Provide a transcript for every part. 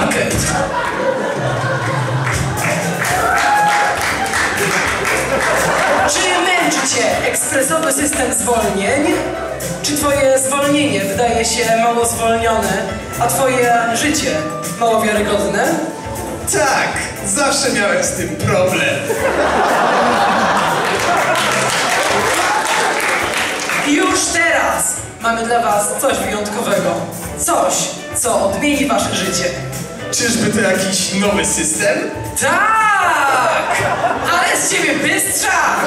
Market. Czy męczy Cię ekspresowy system zwolnień? Czy Twoje zwolnienie wydaje się mało zwolnione, a Twoje życie mało wiarygodne? Tak, zawsze miałem z tym problem. I już teraz mamy dla Was coś wyjątkowego. Coś, co odmieni wasze życie. Czyżby to jakiś nowy system? Tak! Ale z ciebie bystrzak!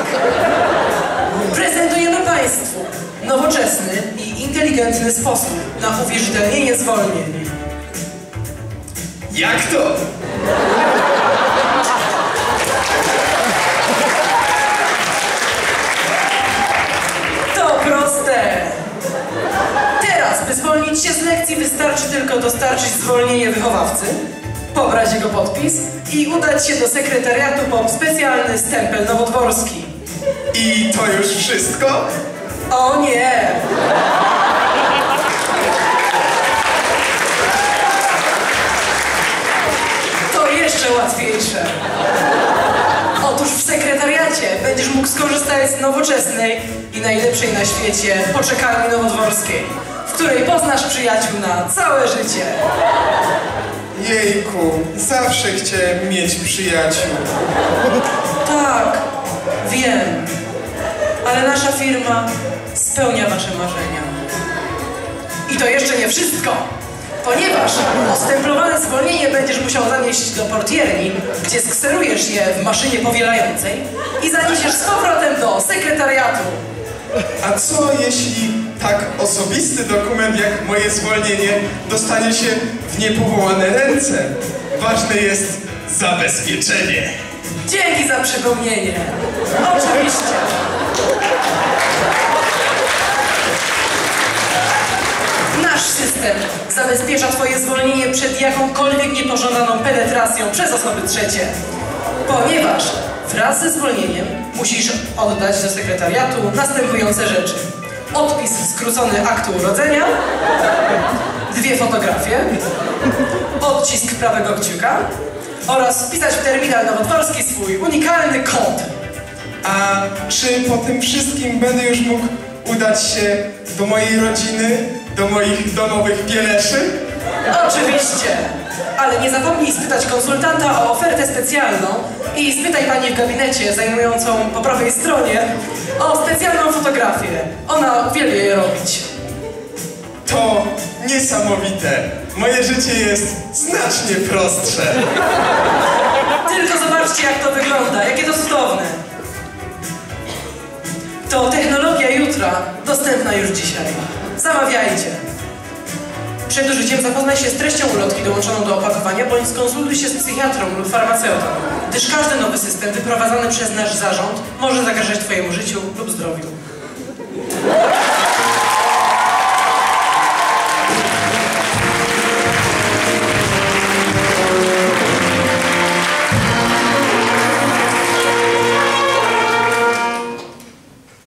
Prezentujemy Państwu nowoczesny i inteligentny sposób na uwierzytelnienie zwolnień. Jak to? To tylko dostarczyć zwolnienie wychowawcy, pobrać jego podpis i udać się do sekretariatu po specjalny stempel nowodworski. I to już wszystko? O nie! To jeszcze łatwiejsze. Otóż w sekretariacie będziesz mógł skorzystać z nowoczesnej i najlepszej na świecie poczekalni nowodworskiej, w której poznasz przyjaciół na całe życie. Jejku, zawsze chciałem mieć przyjaciół. Tak, wiem, ale nasza firma spełnia wasze marzenia. I to jeszcze nie wszystko, ponieważ ostemplowane zwolnienie będziesz musiał zanieść do portierni, gdzie skserujesz je w maszynie powielającej i zaniesiesz z powrotem do sekretariatu. A co jeśli tak osobisty dokument jak moje zwolnienie dostanie się w niepowołane ręce? Ważne jest zabezpieczenie. Dzięki za przypomnienie. Oczywiście. Nasz system zabezpiecza Twoje zwolnienie przed jakąkolwiek niepożądaną penetracją przez osoby trzecie. Ponieważ wraz ze zwolnieniem musisz oddać do sekretariatu następujące rzeczy. Odpis skrócony aktu urodzenia, dwie fotografie, odcisk prawego kciuka oraz wpisać w terminal nowodworski swój unikalny kod. A czy po tym wszystkim będę już mógł udać się do mojej rodziny, do moich domowych bieleszy? Oczywiście, ale nie zapomnij spytać konsultanta o ofertę specjalną i spytaj pani w gabinecie zajmującą po prawej stronie o specjalną Ona uwielbia je robić. To niesamowite. Moje życie jest znacznie prostsze. Tylko zobaczcie jak to wygląda, jakie to cudowne. To technologia jutra, dostępna już dzisiaj. Zamawiajcie. Przed użyciem zapoznaj się z treścią ulotki dołączoną do opakowania, bądź skonsultuj się z psychiatrą lub farmaceutą, gdyż każdy nowy system wyprowadzany przez nasz zarząd może zagrażać Twojemu życiu lub zdrowiu. Yeah.